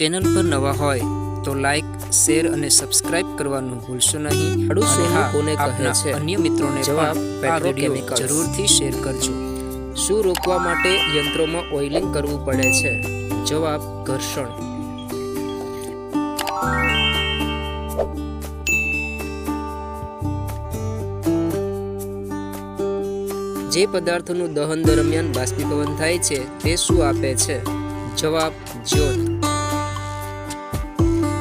Channel પર નવા હોય તો લાઈક શેર અને સબસ્ક્રાઇબ કરવાનું ભૂલશો નહીં. હા, કોને કહે છે? અન્ય મિત્રોને જવાબ petrochemicals. જરૂરથી શેર કરજો. શું રોકવા માટે યંત્રોમાં ઓઇલિંગ કરવું પડે છે? જવાબ ઘર્ષણ. જે પદાર્થોનું દહન દરમિયાન બાષ્પીભવન થાય છે તે શું આપે છે? જવાબ જ્યોત.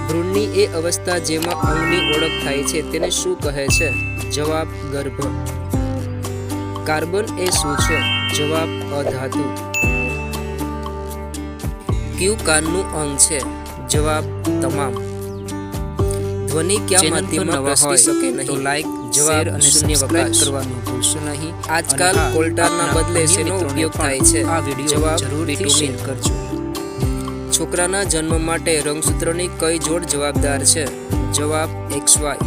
ભ્રૂણની એ અવસ્થા જેમાં અંગની ઓળખ થાય છે તેને શું કહે છે? જવાબ ગર્ભ. કાર્બન એ શું છે? જવાબ અધાતુ. ક્યુ કાનનું અંગ છે? જવાબ તમામ. ધ્વનિ ક્યાં માધ્યમમાં પ્રસરી શકે નહીં? લાઈક જવાબ અને શૂન્ય વપરાશ કરવાનું ભૂલશો નહીં. આજકાલ કોલ્ટારના બદલે શેનો ઉપયોગ થાય છે? આ વીડિયો જવાબ જરૂરથી. શેર કરજો. છોકરાના જન્મ માટે રંગસૂત્રની કઈ જોડ જવાબદાર છે? જવાબ એક્સ વાય.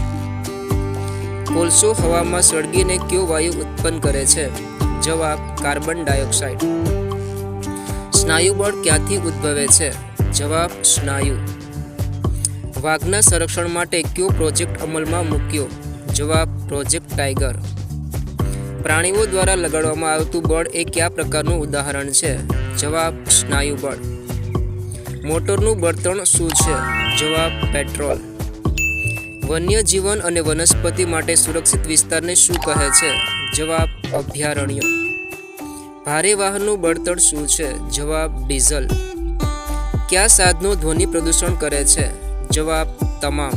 કોલસો હવામાં સળગીને કયો વાયુ ઉત્પન્ન કરે છે? જવાબ કાર્બન ડાયોક્સાઇડ. સ્નાયુબળ ક્યાંથી ઉદ્ભવે છે? જવાબ સ્નાયુ. વાઘના સંરક્ષણ માટે કયો પ્રોજેક્ટ અમલમાં મૂક્યો? જવાબ પ્રોજેક્ટ ટાઈગર. પ્રાણીઓ દ્વારા લગાડવામાં આવતું બળ એ કયા પ્રકારનું ઉદાહરણ છે? જવાબ સ્નાયુ બળ. મોટરનું બળતણ શું છે? જવાબ પેટ્રોલ. વન્ય જીવન અને વનસ્પતિ માટે સુરક્ષિત વિસ્તારને શું કહે છે? જવાબ અભયારણ્ય. ભારે વાહનનું બળતણ શું છે? જવાબ ડીઝલ. કયા સાધનો ધ્વનિ પ્રદૂષણ કરે છે? જવાબ તમામ.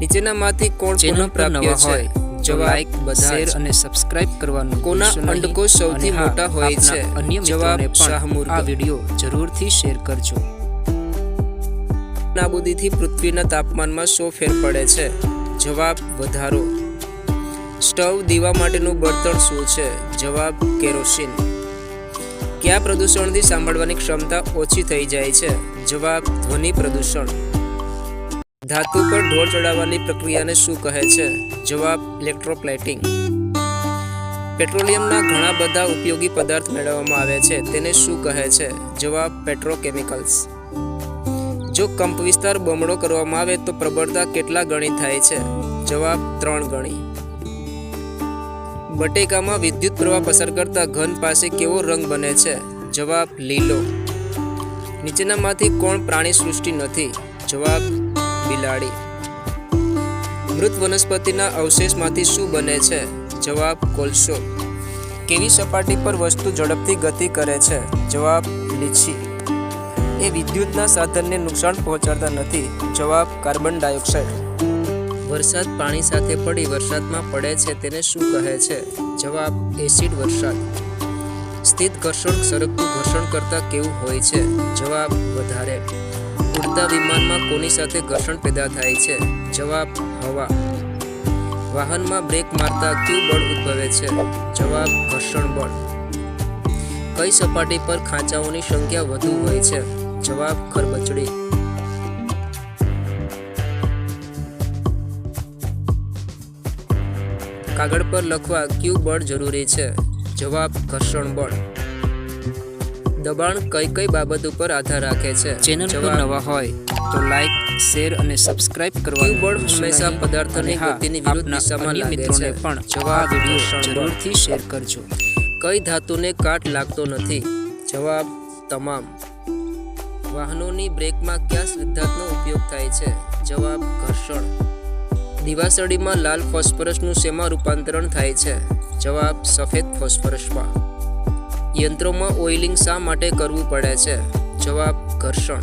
નીચેનામાંથી કોણ પુનઃ પ્રાપ્ય હોય. જવાબ બધા શેર અને સબસ્ક્રાઇબ કરવાનું કોના અંડકો સૌથી મોટા હોય છે? અન્ય જવાબ પણ આ વિડિયો જરૂરથી શેર કરજો. નાબૂદીથી પૃથ્વીના તાપમાનમાં શો ફેર પડે છે. જવાબ વધારો. સ્ટવ દીવા માટેનું બળતણ શું છે? જવાબ કેરોસીન. કયા પ્રદૂષણથી સાંભળવાની ક્ષમતા ઓછી થઈ જાય છે? જવાબ ધ્વનિ પ્રદૂષણ. ધાતુ પર ઢોળ ચડાવવાની પ્રક્રિયાને શું કહે છે? જવાબ ઇલેક્ટ્રોપ્લેટિંગ પેટ્રોલિયમના ઘણા બધા ઉપયોગી પદાર્થ મેળવવામાં આવે છે. તેને શું કહે છે? જવાબ પેટ્રોકેમિકલ્સ જો કંપ વિસ્તાર બમણો કરવામાં આવે તો પ્રબળતા કેટલા ગણી થાય છે? જવાબ, ત્રણ ગણી. બટેકામાં વિદ્યુત પ્રવાહ પસાર કરતા ઘન પાસે કેવો રંગ બને છે? જવાબ, લીલો. નીચેનામાંથી કોણ પ્રાણી સૃષ્ટિ નથી? જવાબ બિલાડી. મૃત વનસ્પતિના અવશેષમાંથી શું બને છે? જવાબ કોલસો. કેવી સપાટી પર વસ્તુ ઝડપથી ગતિ કરે છે? જવાબ લીછી એ વિદ્યુતના સાધનને નુકસાન પહોંચાડતા નથી. જવાબ કાર્બન ડાયોક્સાઇડ. વરસાદ પાણી સાથે પડી વરસાદમાં પડે છે તેને શું કહે છે? જવાબ એસિડ વરસાદ. સ્થિત ઘર્ષણ, સરકતું ઘર્ષણ કરતાં કેવું હોય છે? જવાબ વધારે. ઉડતા વિમાનમાં કોની સાથે ઘર્ષણ પેદા થાય છે? જવાબ હવા. વાહનમાં બ્રેક મારતા કયું બળ ઉદ્ભવે છે? જવાબ ઘર્ષણ બળ. કઈ સપાટી પર ખાંચાઓની સંખ્યા વધુ હોય છે? જવાબ ખરબચડી કાગળ પર લખવા કયું બળ જરૂરી છે? જવાબ ઘર્ષણ બળ. દબાણ કઈ કઈ બાબત ઉપર આધાર રાખે છે? ચેનલ પર નવા હોય તો લાઈક શેર અને સબસ્ક્રાઇબ કરવાનું ક્યુ બળ હંમેશા. પદાર્થોની ગતિની વિરુદ્ધ દિશામાં લાગે છે. પણ જવાબ વીડિયો જરૂરથી શેર કરજો. કઈ ધાતુને કાટ લાગતો નથી? જવાબ તમામ. વાહનોની બ્રેકમાં કયા સિદ્ધાંતનો ઉપયોગ થાય છે? જવાબ ઘર્ષણ. દિવાસળીમાં લાલ ફોસ્ફરસનું શેમાં રૂપાંતરણ થાય છે? જવાબ સફેદ ફોસ્ફરસમાં. યંત્રોમાં ઓઇલિંગ શા માટે કરવું પડે છે? જવાબ ઘર્ષણ.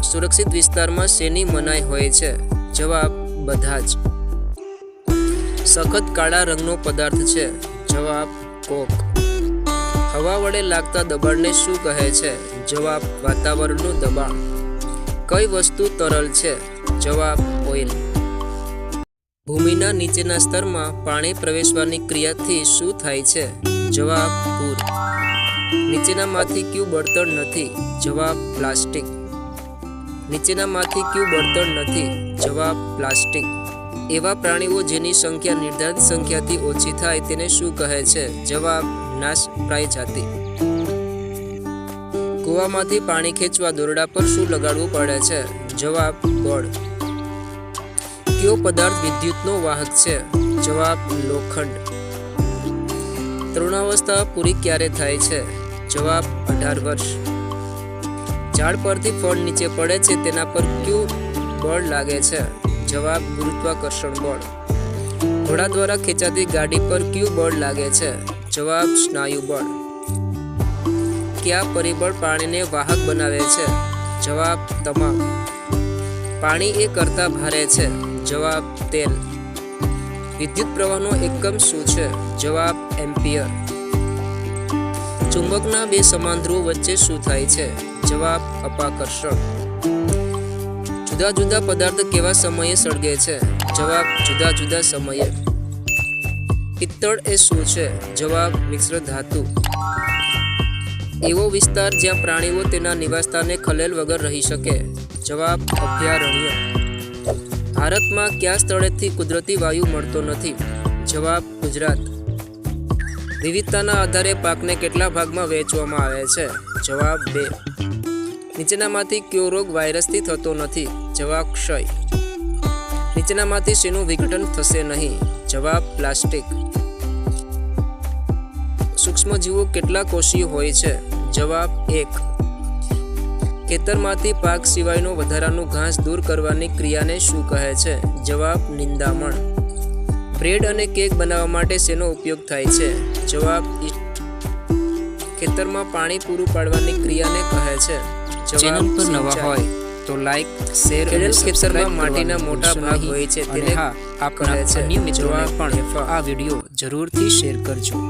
સુરક્ષિત વિસ્તારમાં શેની મનાઈ હોય છે? જવાબ બધા જ. સખત કાળા રંગનો પદાર્થ છે. જવાબ કોક. હવા વડે લાગતા દબાણને શું કહે છે? જવાબ વાતાવરણનું દબાણ. કઈ વસ્તુ તરલ છે? જવાબ ઓઇલ. ભૂમિના નીચેના સ્તરમાં પાણી પ્રવેશવાની ક્રિયાથી શું થાય છે? જવાબ પૂર. નીચેનામાંથી કયું બળતણ નથી? જવાબ પ્લાસ્ટિક. નીચેનામાંથી કયું બળતણ નથી? જવાબ પ્લાસ્ટિક. એવા પ્રાણીઓ જેની સંખ્યા નિર્ધારિત સંખ્યાથી ઓછી થાય તેને શું કહે છે? જવાબ નાશ પ્રાય જાતિ. કૂવામાંથી પાણી ખેંચવા દોરડા પર શું લગાડવું પડે છે? જવાબ બળ કયો પદાર્થ વિદ્યુતનો વાહક છે? જવાબ લોખંડ. તરુણાવસ્થા પૂરી ક્યારે થાય છે? જવાબ, અઢાર વર્ષ. ઝાડ પરથી ફળ નીચે પડે છે, તેના પર કયું બળ લાગે છે? જવાબ, ગુરુત્વાકર્ષણ બળ. ઘોડા દ્વારા ખેંચાતી ગાડી પર કયું બળ લાગે છે? જવાબ, સ્નાયુ બળ. કયા પરિબળ પાણીને વાહક બનાવે છે? જવાબ, તમામ. પાણી એ કરતા ભારે છે. જવાબ, તેલ. વિદ્યુત પ્રવાહનો એકમ શું છે? જવાબ એમ્પિયર. ચુંબકના બે સમાન ધ્રુવ વચ્ચે શું થાય છે? જવાબ અપાકર્ષણ. જુદા જુદા પદાર્થ કેવા સમયે સળગે છે? જવાબ જુદા જુદા સમયે. પિત્તળ એ શું છે? જવાબ મિશ્ર ધાતુ. એવો વિસ્તાર જ્યાં પ્રાણીઓ તેના નિવાસસ્થાને ખલેલ વગર રહી શકે. જવાબ અભયારણ્ય. ભારતમાં કયા સ્થળેથી કુદરતી વાયુ મળતો નથી? જવાબ, ગુજરાત. વિવિધતાના આધારે પાકને કેટલા ભાગમાં વહેંચવામાં આવે છે? જવાબ, બે. નીચેનામાંથી કયો રોગ વાયરસથી થતો નથી? જવાબ, ક્ષય. નીચેનામાંથી શેનું વિઘટન થશે નહીં? જવાબ, પ્લાસ્ટિક. સૂક્ષ્મજીવો કેટલા કોષીય હોય છે? જવાબ, એક. ખેતરમાંથી પાક સિવાયનો વધારાનું ઘાસ દૂર કરવાની ક્રિયાને શું કહે છે? જવાબ નિંદામણ. બ્રેડ અને કેક બનાવવા માટે શેનો ઉપયોગ થાય છે? જવાબ ઈસ્ટ. ખેતરમાં પાણી પૂરું પાડવાની ક્રિયાને કહે છે? ચેનલ પર નવા હોય તો લાઈક શેર અને સબસ્ક્રાઇબ માટીના મોટા ભાગ હોય છે, તેને હા આપણા કહે છે. અન્ય મિત્રોને પણ આ વીડિયો જરૂરથી શેર કરજો.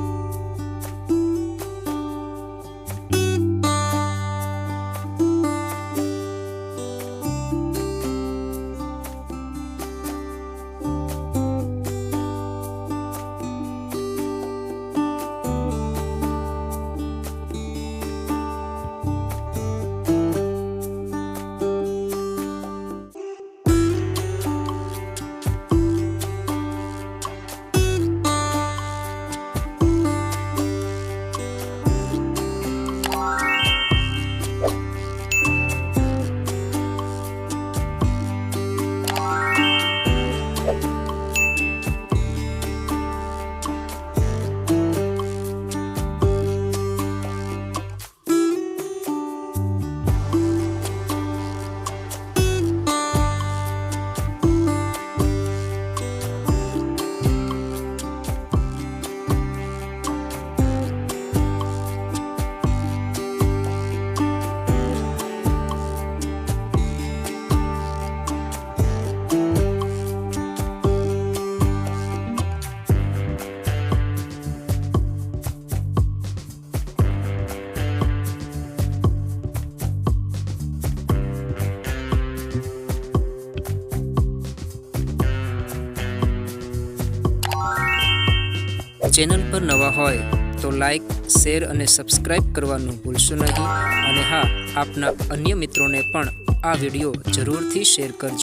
ચેનલ પર નવા હોય તો લાઈક, શેર અને સબસ્ક્રાઇબ કરવાનું ભૂલશો નહીં. અને હા, આપના અન્ય મિત્રોને પણ આ વીડિયો જરૂરથી શેર કરજો.